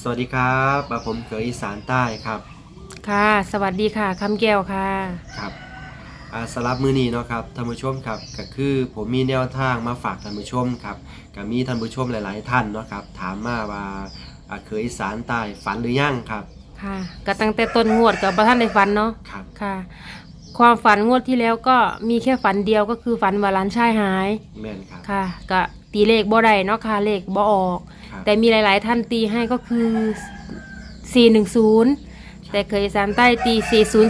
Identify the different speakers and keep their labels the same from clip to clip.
Speaker 1: สวัสดีครับอ่าผมเคยอีสานใต้ครับ
Speaker 2: ค่ะ สวัสดีค่ะคำแก้วค่ะ
Speaker 1: ครับอ่าสำหรับมือนี้เนาะครับท่านผู้ชมครับก็คือผมมีแนวทางมาฝากท่านผู้ชมครับก็มีท่านผู้ชมหลาย ๆ ท่านเนาะครับถามมาว่าอ่าเคยอีสานใต้ฝันหรือยังครับ
Speaker 2: ค่ะก็ตั้งแต่ต้นงวดกับประท่านในฝันเนาะ
Speaker 1: ครับ
Speaker 2: ค่ะ ความฝันงวดที่แล้วก็มีแค่ฝันเดียวก็คือฝันว่าหลานชายหาย
Speaker 1: แม่นครับ
Speaker 2: ค่ะก็ ตีเลขบ่ได้เนาะค่ะเลขบ่ออก
Speaker 1: ครับ
Speaker 2: แต่มีหลาย ๆ ท่านตีให้ก็คือ 410 แต่เคยอีสานใต้ตี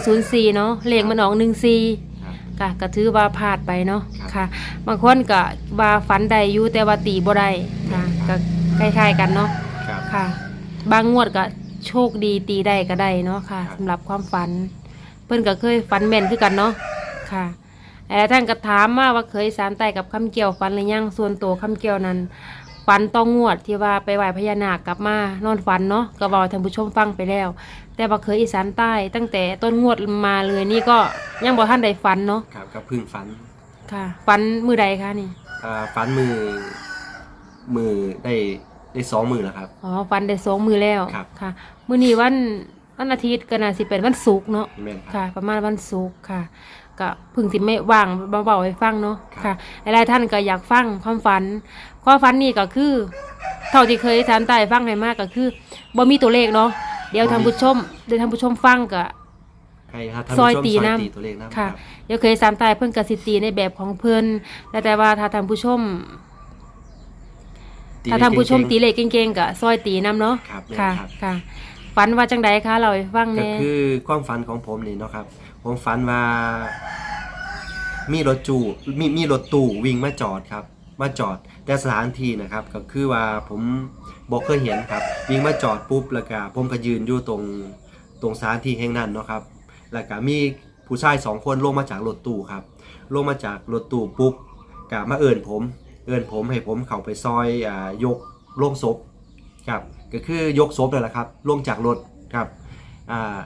Speaker 2: 4004 เนาะเลขมันออก 14
Speaker 1: ครับ
Speaker 2: ค่ะก็ถือว่าพลาดไปเนาะ
Speaker 1: ครับ
Speaker 2: ค่ะ บางคนก็ว่าฝันได้อยู่แต่ว่าตีบ่ได้ค่ะก็คล้ายๆกันเนาะ
Speaker 1: ครับ
Speaker 2: ค่ะ บางงวดก็โชคดีตีได้ก็ได้เนาะค่ะ
Speaker 1: ครับ
Speaker 2: สำหรับความฝัน เพิ่นก็เคยฝันแม่นคือกันเนาะค่ะ แต่ท่านก็ถามมาว่าเคยสารไต่กับคำเกี่ยวฝันหรือยังส่วนตัวคำเกี่ยวนั้นฝันต้องงวดที่ว่าไปไหว้พญานาคกลับมานอนฝันเนาะก็บอกท่านผู้ชมฟังไปแล้ว แต่ว่าเคยอีสานใต้ ตั้งแต่ต้นงวดมาเลยนี่ก็ยังบ่ท่านได้ฝันเนาะ
Speaker 1: ครับก็เพึ่งฝัน
Speaker 2: ค่ะฝันมือใดคะนี่
Speaker 1: อ่าฝันมือมือได้ได้สองมือแล้วครับ
Speaker 2: อ๋อฝันได้สองมือแล้ว
Speaker 1: ครับ
Speaker 2: ค่ะมื้อนี้วันวันอาทิตย์ก็น่าสิเป็นวันศุกร์เนาะ
Speaker 1: แม่นครับ
Speaker 2: ค่ะ ประมาณวันศุกร์ค่ะ ก็เพึ่งสิไม่ว่างเบาๆให้ฟังเนาะ
Speaker 1: ครับ
Speaker 2: ค่ะหลายๆท่านก็อยากฟังความฝัน ความฝันนี่ก็คือ เท่าที่เคยถามตายฟังให้มากก็คือบ่มีตัวเลขเนาะเดี๋ยวท่านผู้ชมเดี๋ยวท่านผู้ชมฟังก็
Speaker 1: ให้ถ้าท่าน
Speaker 2: ซอย
Speaker 1: ผู้ชม
Speaker 2: ตี
Speaker 1: ซอย
Speaker 2: น้ำ
Speaker 1: ตีตัวเลขน้ำค
Speaker 2: ค่ะ
Speaker 1: รับ
Speaker 2: เดี๋ยวเคยถามตายเพิ่นก็สิตีในแบบของเพิ่นแล้วแต่ว่าถ้าท่านผู้ชมถ้าท่านผู้ชมตี
Speaker 1: เลข
Speaker 2: เลขเก่งๆก็ซอยตีนํเนาะ
Speaker 1: ครับ
Speaker 2: ค่ะ
Speaker 1: ครับ
Speaker 2: ค่ะฝันว่าจังใดคะเราให้ฟัง
Speaker 1: ก็
Speaker 2: แน่
Speaker 1: คือความฝันของผมนี่เนาะครับ ผมฝันว่ามีรถจูมีมีรถตู้วิ่งมาจอดครับ มาจอดแต่สถานที่นะครับ ก็คือว่าผมบอกเคยเห็นครับ วิ่งมาจอดปุ๊บแล้วก็ผมก็ยืนอยู่ตรงตรงสถานที่แห่งนั้นเนาะครับ แล้วก็มีผู้ชายสองคนลงมาจากรถตู้ครับ ลงมาจากรถตู้ปุ๊บก็มาเอิ่นผม เอิ่นผมให้ผมเข้าไปซอยอ่ายกโล่งศพครับ ก็คือยกศพนั่นแหละครับลงจากรถครับอ่า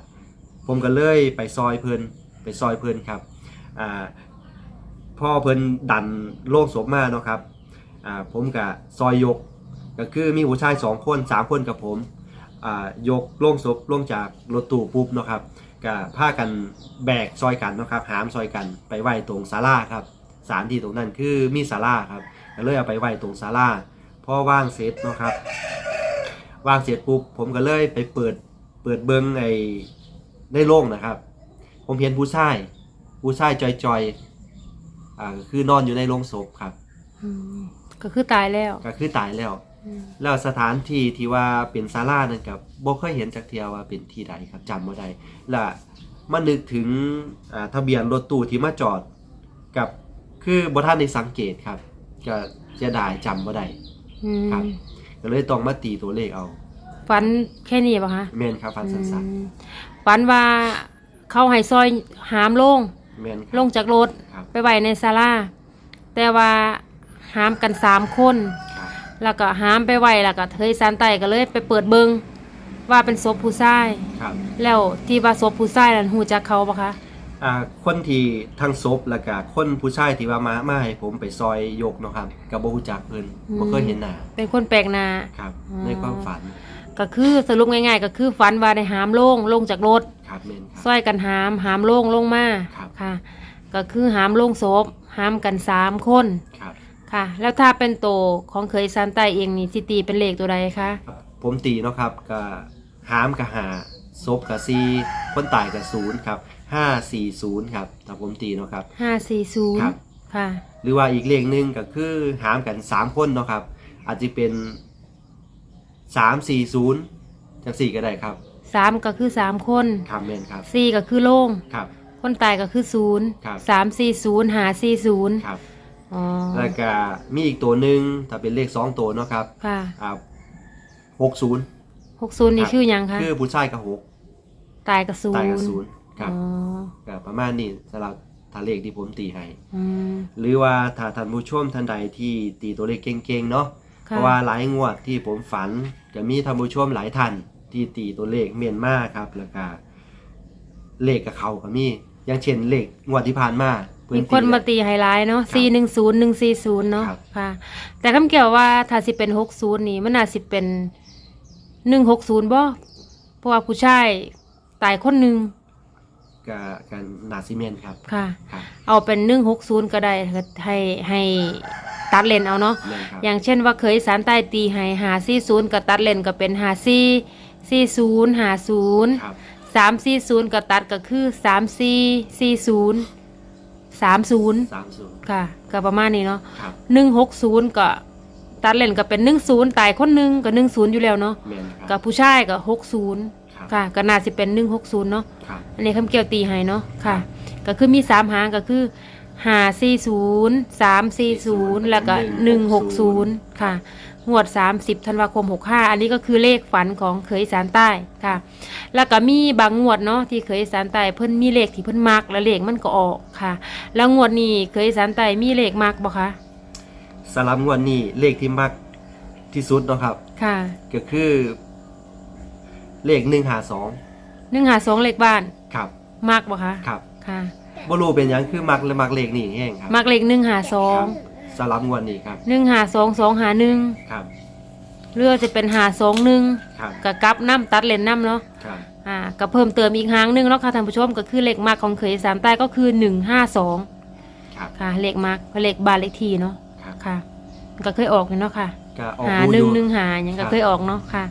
Speaker 1: ผมก็เลยไปซอยเพิ่นไปซอยเพิ่นครับอ่าพ่อเพิ่นดันโล่งศพมาเนาะครับอ่าผมกับซอยยกก็คือมีผู้ชายสองคนสามคนกับผมอ่ายกโล่งศพลงจากรถตู้ปุ๊บเนาะครับก็พากันแบกซอยกันเนาะครับหามซอยกันไปไหวตรงศาลาครับสถานที่ตรงนั้นคือมีศาลาครับก็เลยเอาไปไหวตรงศาลาพอว่างเสร็จเนาะครับว่างเสร็จปุ๊บผมก็เลยไปเปิดเปิดเบิ้งไอ ในโล่งนะครับ ผมเห็นผู้ชายผู้ชายจอยๆอ่าก็คือนอนอยู่ในโรงศพครับ
Speaker 2: อืมก็คือตายแล้ว
Speaker 1: ก็คือตายแล้ว
Speaker 2: อืม
Speaker 1: แล้วสถานที่ที่ว่าเป็นศาลานั่นกับบ่เคยเห็นจากเทียว่าเป็นที่ใดครับจำบ่ได้และมานึกถึงอ่าทะเบียนรถตู้ที่มาจอดกับคือบ่ท่านได้สังเกตครับ ก็เสียดายจำบ่ได้
Speaker 2: อืม
Speaker 1: ครับ ก็เลยต้องมาตีตัวเลขเอา
Speaker 2: ฝันแค่นี้ป่ะคะ
Speaker 1: แม่นครับฟันสัน
Speaker 2: อืมฝันว่าเขาให้ซอยหามลง
Speaker 1: ๆแม่นค
Speaker 2: ล
Speaker 1: รับ
Speaker 2: งจากรถ
Speaker 1: ครับ
Speaker 2: ไปไว้ในศาลาแต่ว่าหามกันสามคน
Speaker 1: ครับ
Speaker 2: แล้วก็หามไปไว้แล้วก็เทยสานไตก็เลยไปเปิดเบิงว่าเป็นศพผู้ชาย
Speaker 1: ครับ
Speaker 2: แล้วที่ว่าศพผู้ชายนั้นหูจักเขาปะคะ
Speaker 1: อ่าคนที่ทั้งศพแล้วก็คนผู้ชายที่ว่ามามาให้ผมไปซอยยกเนาะครับก็บ่รู้จักเพิ่นบ่เคยเห็นหน้า
Speaker 2: เป็นคนแปลกหน้า
Speaker 1: ครับ
Speaker 2: อ๋อ
Speaker 1: ในความฝัน
Speaker 2: ก็คือสรุปง่ายๆ ก็คือฝันว่าได้หามลงลงจากรถ
Speaker 1: ครับแม่นครับ
Speaker 2: ซอยกันหามหามลงลงมา
Speaker 1: ครับ
Speaker 2: ค่ะ ก็คือหามลงศพหามกันสามคน
Speaker 1: ครับ
Speaker 2: ค่ะ แล้วถ้าเป็นโตของเคยซานไตเองนี่สิตีเป็นเลขตัวใดคะ
Speaker 1: ผมตีเนาะครับก็หามกับหาศพกับซีคนตายกับศูนย์ครับ540ครับถ้าผมตีเนาะครับ
Speaker 2: ห้าสี่ศูน
Speaker 1: ครั
Speaker 2: ย์
Speaker 1: บ
Speaker 2: ค่ะ
Speaker 1: หรือว่าอีกเลขหนึงก็คือหามกันสามคนเนาะครับ อาจจะเป็น 340จังสี่ก็ได้ครับ
Speaker 2: สามก็คือสามคน
Speaker 1: ครับแม่นครับ
Speaker 2: สี่ก็คือโล่ง
Speaker 1: ครับ
Speaker 2: คนตายก็คือศูนย์
Speaker 1: ครับ
Speaker 2: สามสี่ศูนย์หาสี่ศูนย์
Speaker 1: ครับ
Speaker 2: อ๋อ
Speaker 1: แล้วก็มีอีกตัวหนึ่งถ้าเป็นเลขสองตัวเนาะครับ
Speaker 2: ค่ะ
Speaker 1: อ่าหกศูนย์
Speaker 2: หกศูนย์นี่
Speaker 1: ครับ
Speaker 2: ชื่อหยังคะ
Speaker 1: คือผู้ชายกับหก
Speaker 2: ตายกับศูน
Speaker 1: ตาย
Speaker 2: ย์
Speaker 1: กับศูนย์ครับ
Speaker 2: อ๋อ
Speaker 1: ก็ประมาณนี้สำหรับทาเลขที่ผมตีให้
Speaker 2: อืม
Speaker 1: หรือว่าถ้าท่านผู้ชมท่านใดที่ตีตัวเลขเก่งๆเนาะเพ
Speaker 2: ค่ะ
Speaker 1: ราะว่าหลายงวดที่ผมฝัน จะมีท่านผู้ชมหลายท่านที่ตีตัวเลขเมียนมาครับ แล้วก็เลขกับเขาก็มี อย่างเช่นเลขงวดที่ผ่านมาเพิ่
Speaker 2: มีคนมา
Speaker 1: ตี
Speaker 2: ตีไฮไลท์เนาะ
Speaker 1: ครับ
Speaker 2: สี่หนึ่งศูนย์หนึ่งสี่ศูนย์เนาะ
Speaker 1: ครับ
Speaker 2: ค่ะ แต่คำเกี่ยวว่าถ้าสิเป็นหกศูนย์นี่มันน่าสิเป็นหนึ่งหกศูนย์บ่เพราะว่าผู้ชายตายคนหนึ่ง
Speaker 1: กับกันนาซีเมนครับ
Speaker 2: ค่ะ
Speaker 1: ครับ
Speaker 2: เอาเป็นหนึ่งหกศูนย์ก็ได้ให้ให้ ตัดเลนเอาเนาะ
Speaker 1: เล่นครับ
Speaker 2: อย่างเช่นว่าเคยสารใต้ตีให้หาสี่ศูนย์ก็ตัดเลนก็เป็นหาสี่สี่ศูนย์หาศูนย์
Speaker 1: ครับ
Speaker 2: สามสี่ศูนย์ก็ตัดก็คือสามสี่สี่ศูนย์สามศูนย์
Speaker 1: สามศูนย์
Speaker 2: ค่ะ ก็ประมาณนี้เนาะ
Speaker 1: ครับ
Speaker 2: หนึ่งหกศูนย์ก็ตัดเลนก็เป็นหนึ่งศูนย์ตายคนหนึ่งก็หนึ่งศูนย์อยู่แล้วเนาะ
Speaker 1: เมนค
Speaker 2: กั
Speaker 1: รั
Speaker 2: บบผู้ชายก็หกศูนย์
Speaker 1: ครับ
Speaker 2: ค่ะก็น่าสิเป็นหนึ่งหกศูนย์เนาะ
Speaker 1: ครับ
Speaker 2: อันนี้คำเกี่ยวตีให้เนาะค่ะ ก็คือมีสามหางก็คือ หาสี่ศูนย์สามสี่ศูนย์แล้วก็หนึ่งหกศูนย์ค่ะงวดสามสิบธันวาคมหกห้าอันนี้ก็คือเลขฝันของเคยอีสารใต้ค่ะ แล้วก็มีบางงวดเนาะที่เคยอีสารใต้เพิ่นมีเลขที่เพิ่นมักแล้วเลขมันก็ออกค่ะ แล้วงวดนี้เคยอีสารใต้มีเลขมักบ่คะ
Speaker 1: สำหรับงวดนี้เลขที่มักที่สุดเนาะครับ
Speaker 2: ค่ะ
Speaker 1: ก็คือ เลขหนึ่งหาสอง
Speaker 2: หนึ่งหาสองเลขบ้าน
Speaker 1: ครับ
Speaker 2: มักบ่คะ
Speaker 1: ครับ
Speaker 2: ค่ะ
Speaker 1: บ่รู้เป็นหยังคือมักและมักเลขนี่แห้งครับ
Speaker 2: มักเลขหนึ่งหาสอ
Speaker 1: ค
Speaker 2: ง
Speaker 1: รับสำหรับงวดนี้ครับ
Speaker 2: หนึ่งหาสองสองหาหนึ่ง
Speaker 1: ครับ
Speaker 2: เรือจะเป็นหาสองหนึ่ง
Speaker 1: ครับ
Speaker 2: กับกลับน้ำตัดเลนน้ำเนาะ
Speaker 1: ครับ
Speaker 2: อ่าก็เพิ่มเติมอีกหางหนึงแล้วค่ะท่านผู้ชมก็คือเลขมากของเขยสามใต้ก็คือหนึ่งห้าสอง
Speaker 1: ครับ
Speaker 2: ค่ะเลขมากเลขบานเลขทีเนาะ
Speaker 1: ครับ
Speaker 2: ค่ะก็เคยออกอยู่เนาะค่ะ
Speaker 1: ก็ออก
Speaker 2: หา
Speaker 1: ดู
Speaker 2: ห
Speaker 1: อ
Speaker 2: นึ่ง
Speaker 1: ยู่
Speaker 2: หนึ่งหาอย่าง
Speaker 1: ครั
Speaker 2: ก็
Speaker 1: บ
Speaker 2: เคยออกเนาะค่ะ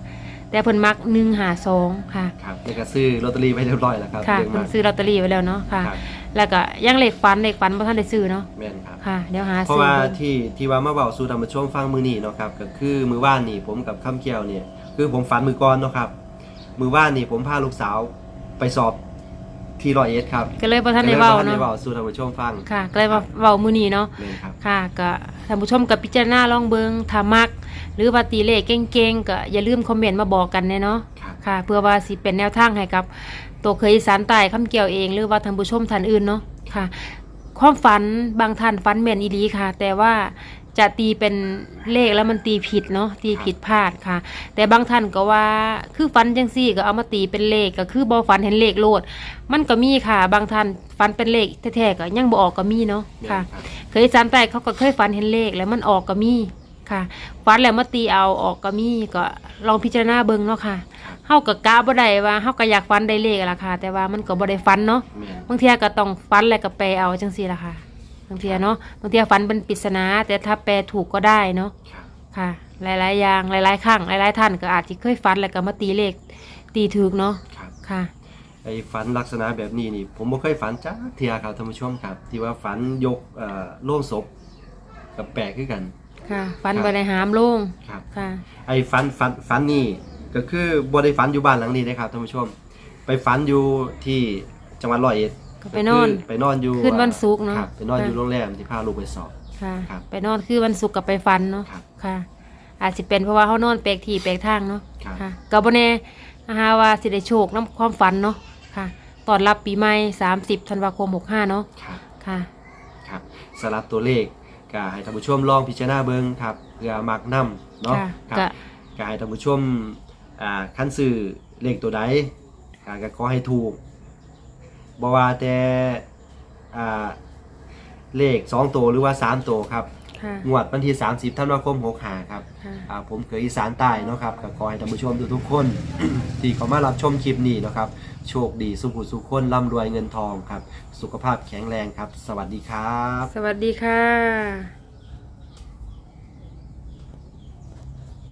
Speaker 2: แต่เพิ่นมักหนึ่งหาสองค่ะ
Speaker 1: ครับแล้วก็ซื้อลอตเตอรี่ไว้เรียบร้อยแล้วครับ
Speaker 2: ค่ะ
Speaker 1: เรื่อง
Speaker 2: เพิ่
Speaker 1: มานก
Speaker 2: ซื้อลอตเตอรี่ไว้แล้วเนาะค่ะ
Speaker 1: ครับ
Speaker 2: แล้วก็ยังเลขฟันเลขฟันบ่ทันได้ซื้อเนาะ
Speaker 1: แม่นครับ
Speaker 2: ค่ะ เดี๋ยวหา
Speaker 1: เพราะ
Speaker 2: ซื้อ
Speaker 1: ว่า
Speaker 2: เบิ่ง
Speaker 1: ที่ที่ว่ามาเบาสู่ธรรมชมฟังมือนี่เนาะครับก็คือมือว่านนี่ผมกับข้ามเกียวเนี่ยคือผมฝันมือก่อนเนาะครับ มือว่านนี่ผมพาลูกสาวไปสอบที่ร้อยเอ็ดครับ
Speaker 2: ก็เลยบ่ทันได้เว้า
Speaker 1: ก็ลยบ่ทันได้
Speaker 2: เนาะ
Speaker 1: เบาสู่ธรรมชมฟัง
Speaker 2: ค่ะก็เลยมาเว้ามื้อนี้เนาะ
Speaker 1: แม่นครับ
Speaker 2: ค่ะก็ท่านผู้ชมกับพิจารณาลองเบิงถ้ามัก หรือว่าตีเลขเก่งๆก็อย่าลืมคอมเมนต์มาบอกกันแน่เนาะ
Speaker 1: ครับ
Speaker 2: ค่ะ เพื่อว่าสิเป็นแนวทางให้กับตัวเคยอีสารใต้คำเกี่ยวเอง หรือว่าท่านผู้ชมท่านอื่นเนาะค่ะ ความฝันบางท่านฝันแม่นอีหลีค่ะ แต่ว่าจะตีเป็นเลขแล้วมันตีผิดเนาะตีผิดพลาดค่ะ แต่บางท่านก็ว่าคือฝันจังซี่ก็เอามาตีเป็นเลขก็คือบ่ฝันเห็นเลขโลด มันก็มีค่ะ บางท่านฝันเป็นเลขแท้ๆก็ยังบ่ออกก็มีเนาะ
Speaker 1: แม่น
Speaker 2: ค่ะ
Speaker 1: ครับ
Speaker 2: เคยจำแต่เขาก็เคยฝันเห็นเลขแล้วมันออกก็มี ค่ะฝันแล้วมาตีเอาออกก็มีก็ลองพิจารณาเบิ่งเนาะค่ะ
Speaker 1: ครับ
Speaker 2: เฮาก็กะบ่ได้ว่าเฮาก็อยากฝันได้เลขอะล่ะค่ะ แต่ว่ามันก็บ่ได้ฝันเนาะ
Speaker 1: แม่น
Speaker 2: บางเทียก็ต้องฝันแล้วก็แปลเอาจังซี่ล่ะค่ะบางเทียเนาะบางเทียฝันเป็นปริศนา แต่ถ้าแปลถูกก็ได้เนาะ
Speaker 1: ครับ
Speaker 2: ค่ะ หลายๆอย่างหลายๆครั้งหลายๆท่านก็อาจสิเคยฝันแล้วก็มาตีเลขตีถูกเนาะ
Speaker 1: ครับ
Speaker 2: ค่ะ
Speaker 1: ไอ้ฝันลักษณะแบบนี้นี่ ผมบ่เคยฝันจ้าเทียครับท่านผู้ชมครับ ที่ว่าฝันยกเอ่อโล่งศพกับแปลกคือกัน
Speaker 2: ค่ะฝัน
Speaker 1: ครับ
Speaker 2: บ่ได้หามโลง
Speaker 1: ครับ
Speaker 2: ค่ะ
Speaker 1: ไอ้ฝันฝันฝันนี่ก็คือบ่ได้ฝันอยู่บ้านหลังนี้นะครับท่านผู้ชม ไปฝันอยู่ที่จังหวัดร้อยเอ็ด
Speaker 2: ก็ไปนอน
Speaker 1: ก็คืไปนอนอยู่
Speaker 2: คืนวันศุกร์เนอะ
Speaker 1: ครับไปนอนอยู่
Speaker 2: ค่ะ
Speaker 1: โรงแรมที่พาลูกไปสอบ
Speaker 2: ค่ะ
Speaker 1: ครับ
Speaker 2: ไปนอนคือวันศุกร์กับไปฟันเนาะ
Speaker 1: ครับ
Speaker 2: ค่ะ อาจสิเป็นเพราะว่าเขานอนแปลกที่แปลกทางเนาะ
Speaker 1: ครับ
Speaker 2: ค่ะก็บ่แน่อาหาว่าสิได้โชคน้ำความฝันเนาะ ค่ะตอนรับปีใหม่ 30ธันวาคม65เนาะ
Speaker 1: ครับ
Speaker 2: ค่ะ
Speaker 1: ครับสำหรับตัวเลข ก็ให้ท่านผู้ชมลองพิจารณาเบิ่งครับเพื่อมักนํเนาะ
Speaker 2: ค่ะ
Speaker 1: ครับ
Speaker 2: ก็
Speaker 1: ก็ให้ท่านผู้ชมอ่าคันซื้อเลขตัวใดอ่าก็ขอให้ถูกบ่ว่าแต่อ่าเลข2ตัวหรือว่า3ตัวครับ
Speaker 2: ค่ะ
Speaker 1: งวดวันที่ 30ธันวาคม65ครับ
Speaker 2: ค่ะ
Speaker 1: อ่าผมเคยอีสานใต้เนาะครับก็ขอให้ท่านผู้ชมทุกๆคน ที่เขามารับชมคลิปนี้เนาะครับ โชคดีสุขุสุขคนร่ำรวยเงินทองครับ สุขภาพแข็งแรงครับ สวัสดีครับ
Speaker 2: สวัสดีค่ะ